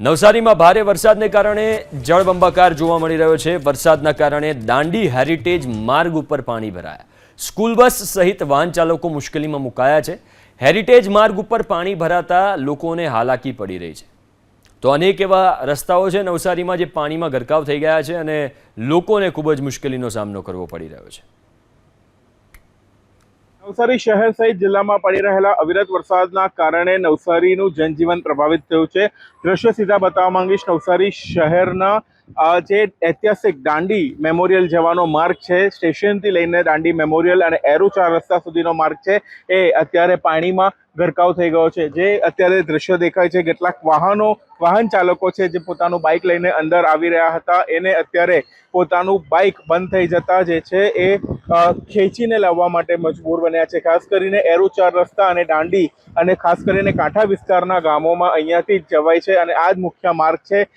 નવસારીમાં ભારે વરસાદને કારણે જળબંબાકાર જોવા મળી રહ્યો છે. વરસાદના કારણે દાંડી હેરિટેજ માર્ગ ઉપર પાણી ભરાયા. સ્કૂલ બસ સહિત વાહન ચાલકો મુશ્કેલીમાં મુકાયા છે. હેરિટેજ માર્ગ ઉપર પાણી ભરાતા લોકોને હાલાકી પડી રહી છે. તો અનેક એવા રસ્તાઓ છે નવસારીમાં જે પાણીમાં ગરકાવ થઈ ગયા છે અને લોકોને ખૂબ જ મુશ્કેલીનો સામનો કરવો પડી રહ્યો છે. નવસારી શહેર સહિત જિલ્લામાં પડી રહેલા અવિરત વરસાદના કારણે નવસારીનું જનજીવન પ્રભાવિત થયું છે. દ્રશ્ય સીધા બતાવવા માંગીશ, નવસારી શહેરના જે ઐતિહાસિક દાંડી મેમોરિયલ જવાનો માર્ગ છે, સ્ટેશનથી લઈને દાંડી મેમોરિયલ અને એરો ચાર રસ્તા સુધીનો માર્ગ છે, એ અત્યારે પાણીમાં ગરકાવ થઈ ગયો છે. જે અત્યારે દ્રશ્ય દેખાય છે, કેટલાક વાહનો, વાહન ચાલકો છે જે પોતાનું બાઇક લઈને અંદર આવી રહ્યા હતા. એને અત્યારે પોતાનું બાઇક બંધ થઈ જતા જે છે એ ખેંચીને લાવવા માટે મજબૂર બન્યા છે. ખાસ કરીને એરુચાર રસ્તા અને દાંડી અને ખાસ કરીને કાંઠા વિસ્તારના ગામોમાં અહીંયાથી જવાય છે અને આ જ મુખ્ય માર્ગ છે.